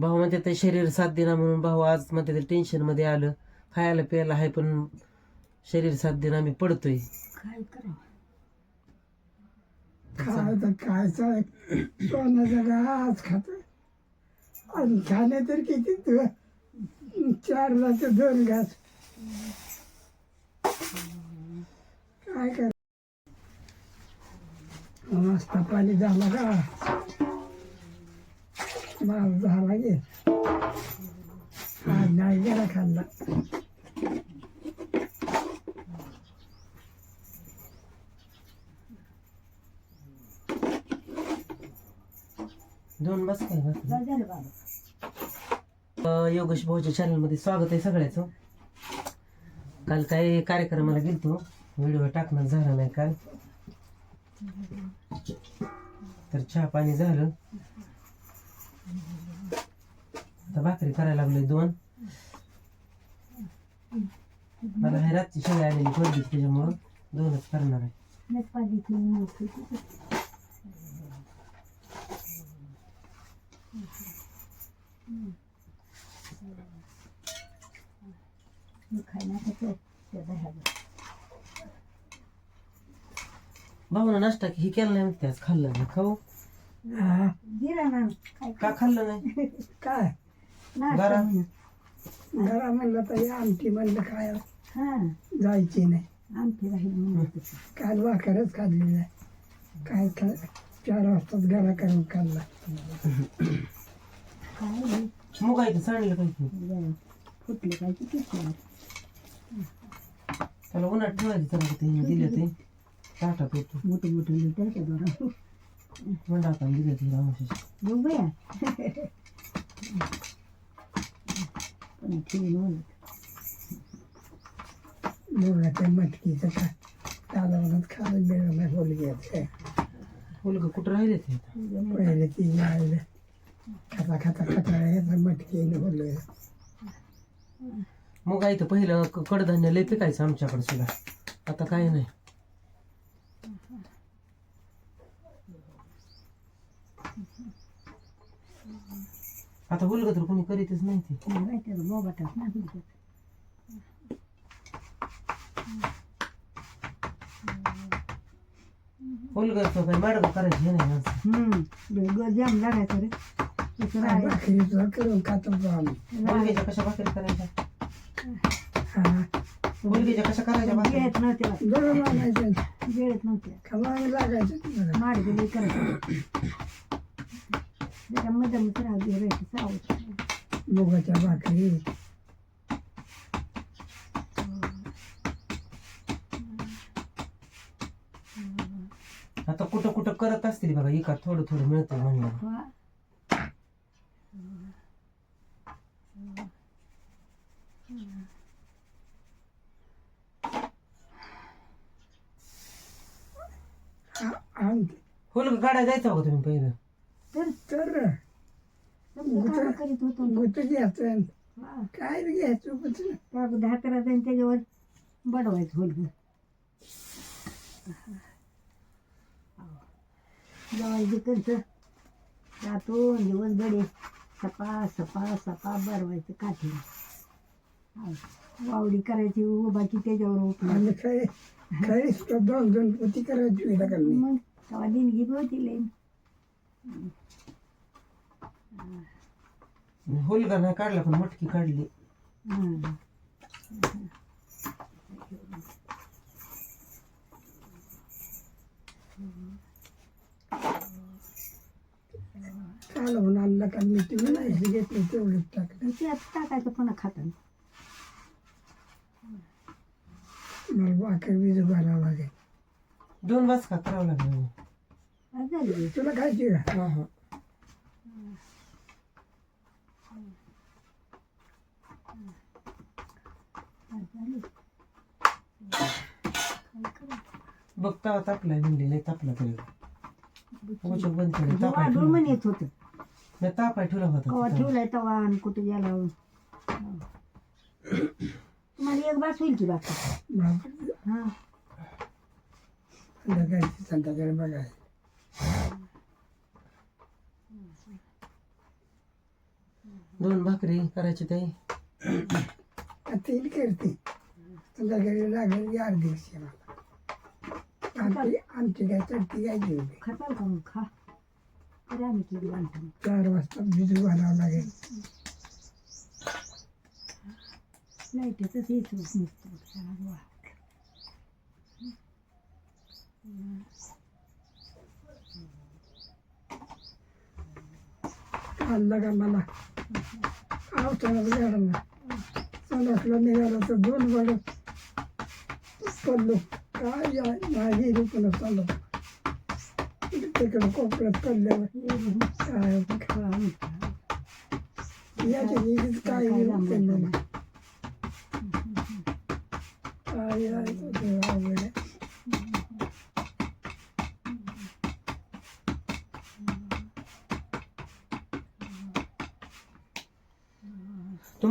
भाऊ म्हणते ते शरीर साथ देणार म्हणून भाऊ आज म्हणते ते टेन्शनमध्ये आलं. खायला प्यायला आहे पण शरीर साथ देणार मी पडतोय. काय करावं? खायचं सोन्याचं घास खात आणि खाणे तर किती तू? चार जाते दोन घास. काय कर? नाश्ता पाणी झाला का? माल झाला गे आज नाही गेला खाल्ला दोन बस काय बस काय झालं बाबा. अ, योगेश भाऊच्या चॅनलमध्ये स्वागत आहे सगळ्याचं. काल काय कार्यक्रमाला गेलतो. व्हिडिओ टाकणार झाला नाही काल. तर चहा पाणी झालं. आता भाकरी करायला लागलोय दोन. मला हे रातची शेळी आलेली पडली त्याच्यामुळं दोनच करणार आहे. भाऊनं नाश्ता ही केला नाही म्हणते आज खाल्लं नाही. खाऊ? हा, दिला ना. काय का खाल्लं नाही? काय? बरं. घरा म्हणलं तर या आमटी म्हणलं काय हा. जायची नाही. आमटी राहील म्हणून तसं. काल भाकरच खाल्लेली आहे. काय खा चार वाजताच घरा करून खाल्ला. काय हे? मुगायचं सांडलं पाहिजे जरा फुटले काय किती. त्याला उन्हात ठेवायचं चांगलं ते दिलं ते. ताटात होतं. मोठे मोठे लिटर त्या बरं? म्हणलं आता दिलं ते रामाशी. बघ बया पण मटकीचं का तांदळात खायला मिळालं नाही बोल घ्यायचं मुलगा कुठं राहिले ते पहिले ती आईला खाता खाता खाता यायचं मटकीनं बोललं मग इथं पहिलं कडधान्य लय पिकायचं आमच्याकडे सुद्धा. आता काय नाही. आता हुलग तर कोणी करीतच नाही ते. नाही बाई, त्याचं बोबाटाच नाही बिलकुल. हुलगरचं काही मॅडम करायची हे नाही माणसं हम्म जाम लागायचं रे. राहायचं. भाकरीचं करून खातो बा आम्ही. मुलगीच्या कशा भाकरी करायच्या? हा. मुलगीच्या कशा करायच्या भाकरी? गिळत नव्हत्या गरम आणायचं. गिळत नव्हत्या खवावी लागायचं माड गेले करायचं. जरा मधम राहू दे रे सावत मुगाच्या भाकरी आता कुठं कुठं करत असतील बघा एका थोडं थोडं मिळतं म्हणलं. आम हुलग काढायला जायचं बघा तुम्ही पहिलं तर तर करीत होतो. ना. गुत घ्यायचं. काय बी घ्यायचं गुत त्या दहा करायचं आणि त्याच्यावर बडवायचं होल जवायचं त्यांचं रातून दिवस बडे सपा सपा सपा बरवायचं काठी वावडी करायची उभाची त्याच्यावर उठणार आणि सुद्धा दोन दोन पोती करायची विला करणे मग तेव्हा दिनगी होती लई. हुलगा नाही काढला पण मटकी काढली. हं. कालवून आणलं का मी ती म्हणायची घेतली तेवढंच टाकलं. ते आता टाकायचं पुन्हा खाताना. मला भाकर वीज भरावं लागेल दोन वाज का करावं लागलं. आज झाली तुला खायची का हा हा. आज झाली बघ तवा तापलाय म्हणले तापला तरी. उचक बंद केलं तापाय वाढून ठेवलं. म्हण येत होतं. मी तापाय ठेवला होता कवा. ठेवलाय तवा आणि कुठे गेला. तुम्हाला एक बास होईल की बाकी? बाप हा. संध्याकाळची संध्याकाळी बघाय दोन भाकरी करायची ते तीन करते. संध्याकाळी लागेल की अर्धी दिवशी मला. आमची आमची काय खा अरे आम्ही केली आणतो? चार वाजता भिजू घालावं लागेल. लाईटीचंच हेच होत नसतं. शाळा गोळा. खाल्लं का मला? आवताना गाडला संडासला निघाला तर दोन वड पडलो काय नाही रुपये चाललो. तिकडं कोपऱ्यात पडल्यावर ये बघ, काय खा आणि याच्या निधीच काय काय काय आहे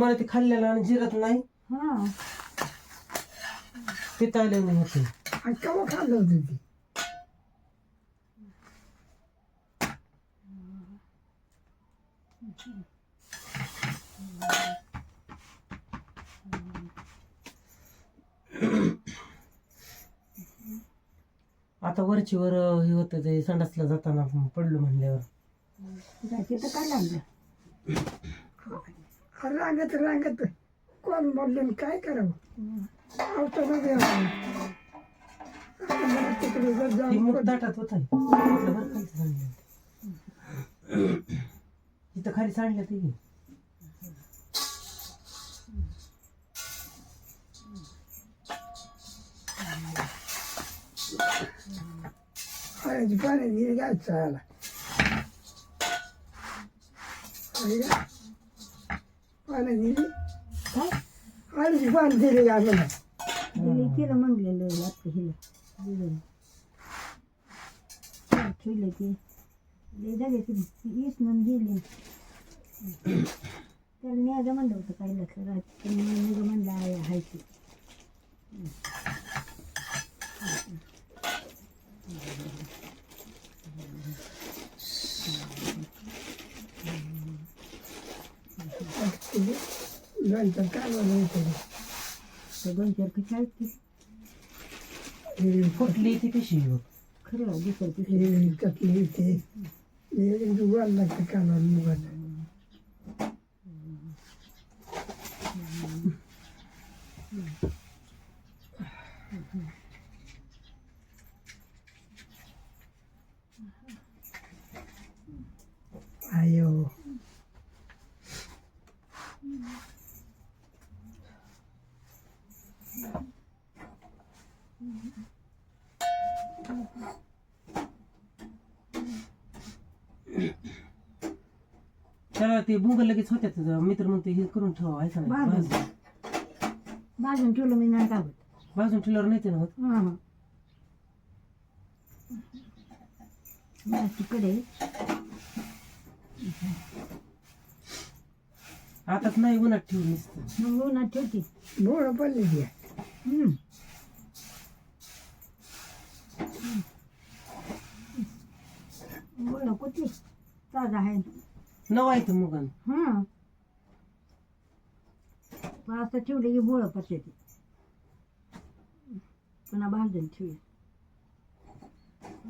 तुम्हाला ते खाल्लेलं आणि जिरत नाही. हा. पित्त आल्याने होते. आणि केव्हा खाल्लं होतं ती? आता वरची वर हे होतं ते संडासला जाताना पडलो म्हणल्यावर. तर काय लागलं? रांगत रांगत. कोण बोलले काय करावं? सांडलं? तिथं खाली सांडलं ते. पाणी काय चाला. पाणी दिली. काय? हळदी पाणी दिली का मला दिली केलं म्हणलेलं आपलं हिला दिलं. काय ठेवलं ते? लय झाले ते. इसनून गेले. त्याला न्यायचं म्हणलं होतं काही लक्षात पण म्हणलं आहे हाय ते. नंतर काय बनवते तर दोन चार कशा आहेत ते फुटली ती पिशवी बघ खरं दुसरं ते ही चटणी ते जुवायला लागते कालवण मुगाचं आयो त्याला ते बुंग लगेच होत्यात मित्र म्हणते हे करून ठेवा ऐका नाही? भाजून. भाज- भाजून ठेवलं मी नाही टाकत भाजून ठेवल्यावर नाही ते ना होत? हां तिकडे. आताच नाही उन्हात ठेवून नुसतं. मग उन्हात ठेवते. बोळ पडली ती हम्म. बोला कुठली? ताजा आहे. नव आहे ते मुगान हां. पण असं ठेवले की बोळ पडते ते पुन्हा भाजून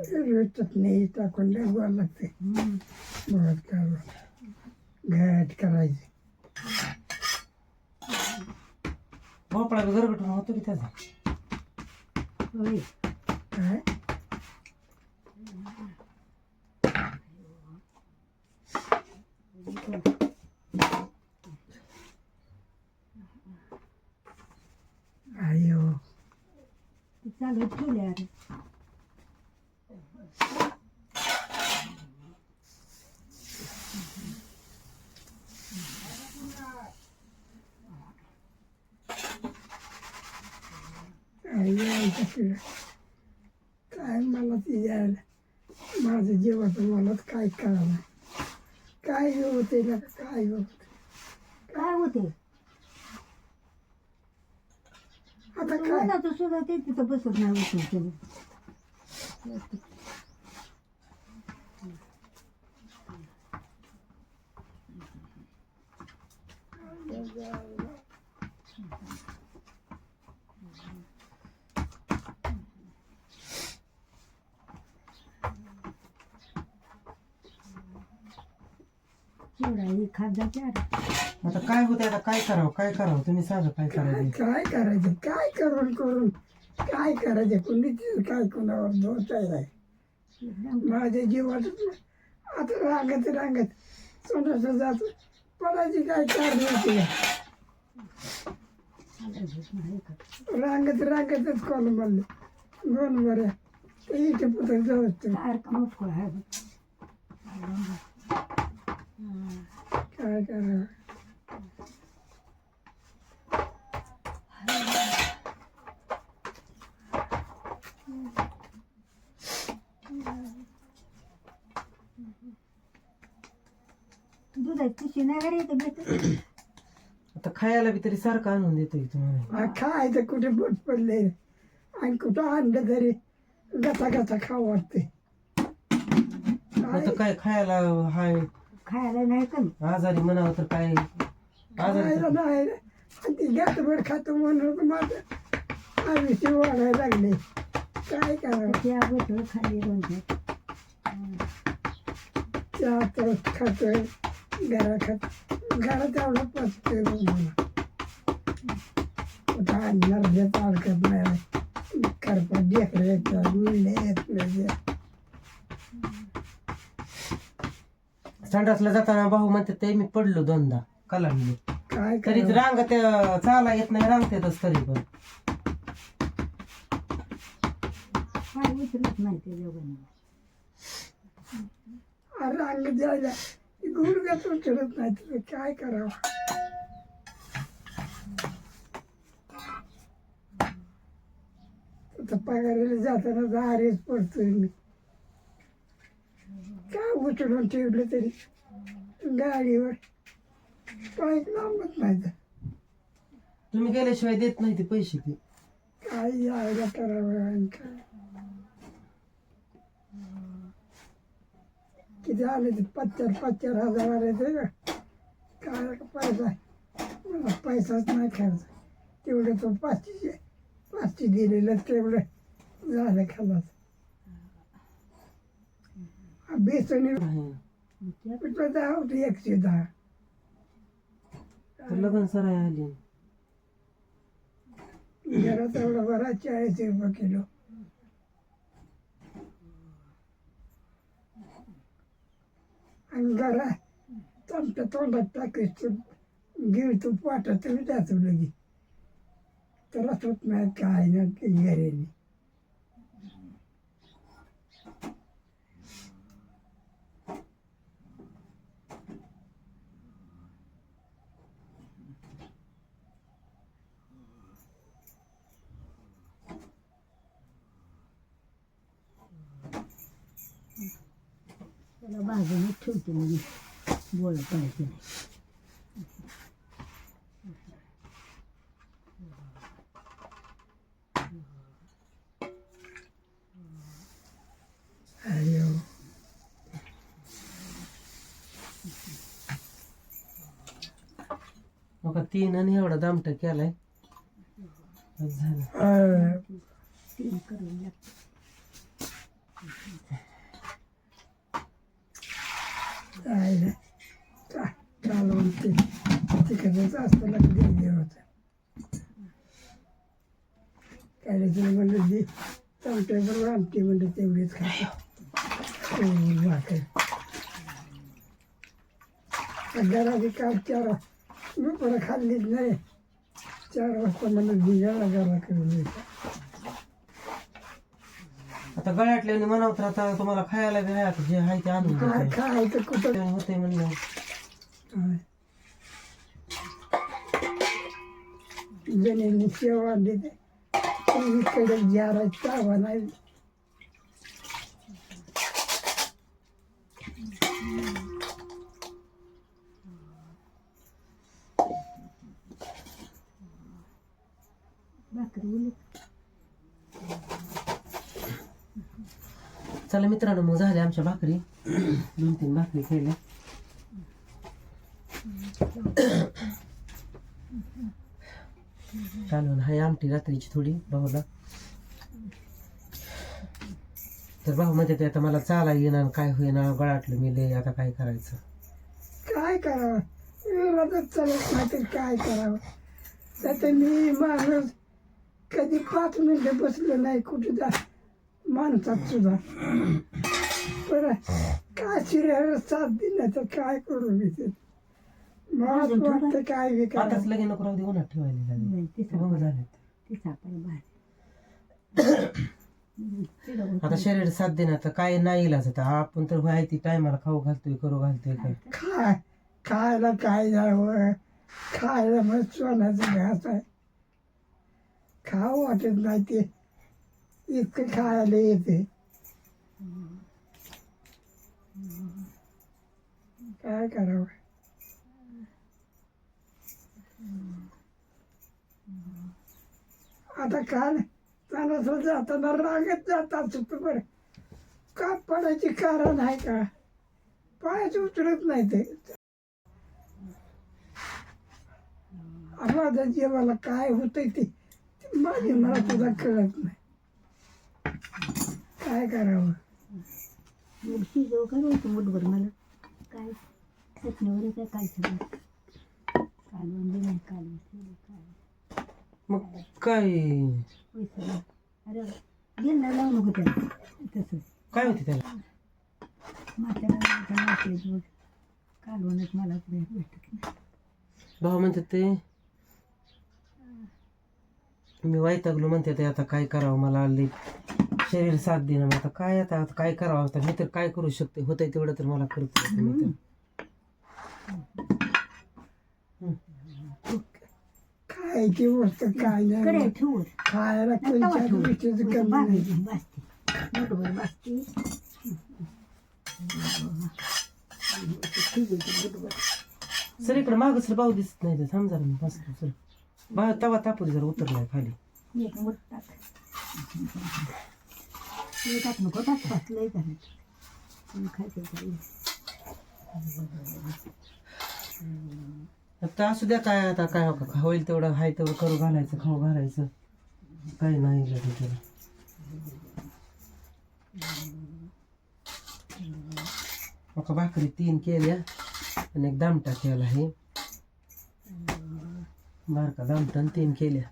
रोज चटणी टाकून लय गोड लागते हम्म. मुळात कालवण घाट करायचे. भोपळा बी गरगटून होतो की त्याचा? होय. काय? आयो ते चालू ठेवले आता आयो कसं काय मला ती यायला माझं जेवाचं मलाच काय कळलं काय होते ना काय होत काय होते आता काय उन्हाचं सुद्धा ते तिथं बसत नाही उठून खात जाते अरे आता काय होते आता काय करावं काय करावं? तुम्ही सांगा काय काय करायचं काय करायचं? काय करून करून? काय करायचं? कुणीच काय कुणावर दोष आहे माझ्या जीवात आता रांगत रांगत सोन्याचं जात पडायची काय कारण होती? रांगत रांगतच कॉल म्हणले? दोन बऱ्या ते इथे पुढे जाऊ सारखं मुटकुळ आहे बघ काय करावं दुधाची पिशवी नाही घरी येते भेटत आता खायला बी तरी सारखं आणून देतोय तुम्हाला हा खायचं कुठे बोट पडले आणि कुठं आणलं तरी गता गता खाऊ वाटते आता काय खायला हाय खायला नाही कमी आजारी म्हणावं तर काय? आजारी खायला तर- नाही आणि ती गॅसभर खातो म्हणून माझं आयुष्य वाढायला लागले. काय करावं? त्या बोटवर खाली चार चहा तर खातोय घरा खात घरात एवढं पचतोय कुठं आणणार अडकत नाही करपा जेकर येतात मुंडे येत नाही संडासला जाताना भाऊ म्हणते ते मी पडलो दोनदा कलांडलो काय तरी करावं रांग ते चाला येत नाही रांगतेतच तरी पण. उचलत नाही ते दोघांना अरे अंग द्यायला गुडघ्यात उचलत नाही तुझं काय करावं? आता पगाराला जाताना दारेच पडतोय मी. काय उचलून ठेवलं तरी गाडीवर काय लांबत नाही तर तुम्ही गेल्याशिवाय देत नाही ते पैसे ते काय यायला करावं आणि काय किती आले ते पच्चार पच्चार हजार आले ते का काय पैसा मला पैसाच नाही खर्च तेवढं तो पाचशे पाचशे दिलेलं तेवढं झालं खलास कुठलं दहा होतं एकशे दहा. लग्न सराय आली. बरा चाळीस रुपये किलो. आणि घरा तोंडात टाकायचं गिळ तू पाठत तुम्ही जातो लगी त्रास होत नाही काय ना बाजूने ठेवते मी बोल पाहिजे नाही. अयो मग तीन आणि एवढा दामटा केलाय. झालं. अं, तीन करून लागते काय नाही चा- चालवून ते तिकडच असतं लागते देवाचं काय तुला म्हणलं जी चमट्याबरोबर आमटी म्हणलं तेवढीच खाते भाकर घराची काल चार मी पण खाल्लीच नाही. चार वाजता मला निघाला घरा करून. आता गळ्यातल्याने म्हणावं तर आता तुम्हाला खायला बी आहे आता जे आहे ते आणून काय देतोय. खायचं कुठं? ते होते म्हणलं. जणींनी सेवा देते. इकडे जारा चावा नाही भाकरी उलट चला मित्रांनो मग झाल्या आमच्या भाकरी. दोन तीन भाकरी केल्या. कालवण हाय आमटी रात्रीची थोडी भाऊला. तर भाऊ म्हणते ते आता मला चाला येणार काय होईना गळाटलं मी लय आता काय करायचं? काय करावं विरोधात चालत नाही तर काय करावं? त्यात मी माणूस कधी पाच मिनिटं बसलो नाही कुठे जास्त माणसात सुद्धा. पण काय शरीराला साथ दिला तर काय करू मी ते? मला वाटतं काय बी आताच करावं लगे नको राहू दे उन्हात ठेवायला लागेल नाही, ते बघ सापडलं झाले. ते सापडलं बाहेर तिला आता शरीर साथ देणार तर काय नाही इलाज आता आपण तर व्हाय ती टायमाला खाऊ घालतोय करू घालतोय काय? खाय खायला काय जावं खायला मग सोन्याचं घास आहे. खावं वाटत नाही ते? इतकं खायला येते. काय करावं? आता काल त्याला जाताना रागत जातात असत बरं का पडायची कारण आहे का? पायच उचलत नाही ते. माझ्या जीवाला काय होतंय ते? ते माझे मला सुद्धा कळत नाही. काय करावं? मग शिजव काय होतं मुठभर मला? काय? चटणीवर काय कालचं कालवण बी नाही कालवण शिजलं काय मग काय? पैसा अरे गेला लावू नको त्याला. तसं. काय होते त्याला? म्हातारा माहिती बघ कालवणच मला भेट भेटत नाही. भाऊ म्हणतात ते मी वैतागलो म्हणते ते आता काय करावं मला आले शरीर साथ देणं मग आता काय आता आता काय करावं आता मी तर काय करू शकते? होतंय तेवढं तर मला करतो मी तर. काय ती वस्त काय नाही. खायला गोष्टीचं कमी नाही. बासते बासते सर इकडे मागं सर भाऊ दिसत नाही ते थांब जरा मी बसतो सर. बा तवा तापू दे जरा उतरलाय खाली. एक मुठ टाक ते टाक नको टाक पाच लय झालं. तुम्ही खायचं काही आता असू द्या काय आता काय हो का होईल तेवढं हाय तेवढं करू घालायचं खाऊ घालायचं. काही नाही त्याला भाकरी तीन केल्या आणि एक दामटा केला आहे. बारका दामटा आणि तीन केल्या.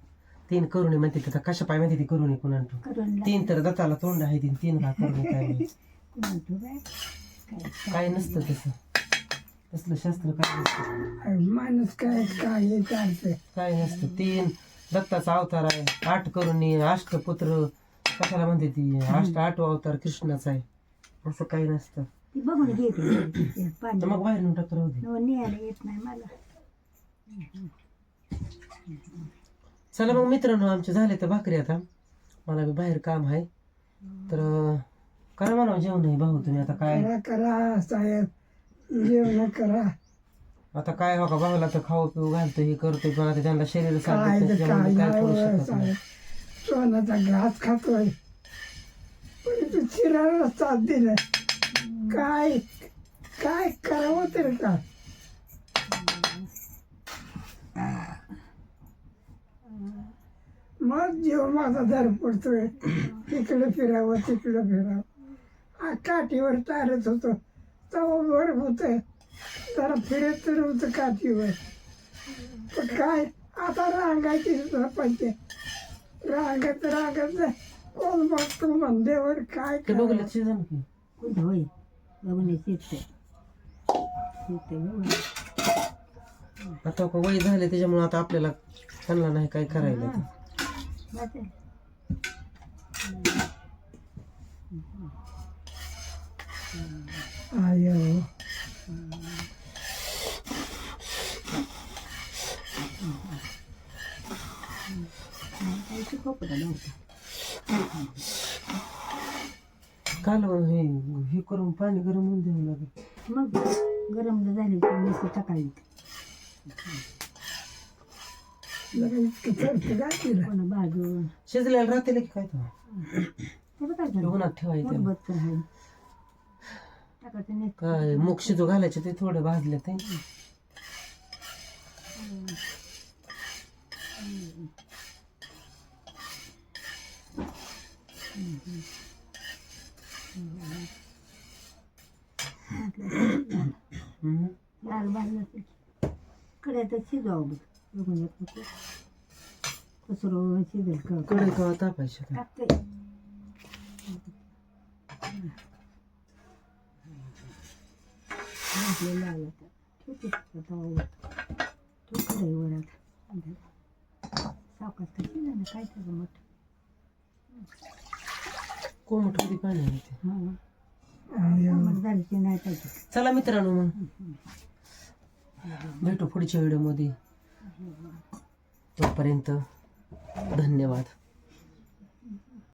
तीन करुणी म्हणते आता कशा पाय म्हणते ती करुणी कुणा करून तीन तर दत्ताला तोंड आहे तीन तीन का करुणी काय काय काय काय नसतं तसं. तसलं शास्त्र काय नसतं. माणूस काय काय हे चालतंय? काय नसतं. तीन दत्ताचा अवतार आहे. आठ करुणी अष्टपुत्र कशाला म्हणते ती? अष्ट आठवा अवतार कृष्णाचा आहे. असं काही नसतं. ती बघून तर पाणी मग बाहेर नेऊन टाकतो राहू दे. न न्यायला येत नाही मला. चला मग मित्रांनो आमचे झाले तर भाकरी आता. मला बी बाहेर काम आहे. तर करा म्हणा जेवण आहे भाऊ तुम्ही आता काय? करा करा साहेब. जेवण करा. आता काय हो का भाऊला तर खाऊ पिऊ घालतो हे करतोय पण आता त्यांना शरीर साथ काय देत तर नाही, त्यामुळे काय मी काय करू नाही शकत नाही. साहेब. सोन्याचा घास खातोय. पण तू शिराला साथ दिलं काय काय करावं तरी का? मग जीव माझा धर पडतोय तिकडे फिरावं तिकडे फिरावं. हा काठीवर चालत होतो. तवा वर होत. जरा फिरत तर होतं काठीवर. पण काय? आता रांगायची सुद्धा पाहिजे. रांगत रांगत कोण बघतो म्हणल्यावर काय होय? बघून आता का वय झाले त्याच्यामुळे आता आपल्याला त्यांना नाही काय करायला ते. वाटेल. आयो काही शिकवलं नव्हतं काल हे हे करून पाणी गरम होऊन द्यावं लागेल मग गरम झाली की नुसतं सकाळी जरा इतकं चढतं काय केलं कोणा भाजून शिजलेलं राहते की काय तो ते बघा उन्हात ठेवायचं त्याला. तर आहे टाकायचं नाही काय मूग शिजू घालायचे ते थोडे भाजले ते हम्म. लाल भाजलं कड्यात शिजवावं बघ बघून येत नको कसं शिजेल का कडे कवा तापायचे आता? टाकते भाजलेलं आलं तर ठेवते तवावर ठेव कढईवर आता सावकाश तर शिजा ना काय त्याचं मोठं कोमट होती पाणी आहे ते. हां मग झाली नाही पाहिजे चला मित्रांनो मग भेटू पुढच्या व्हिडिओमध्ये तोपर्यंत धन्यवाद.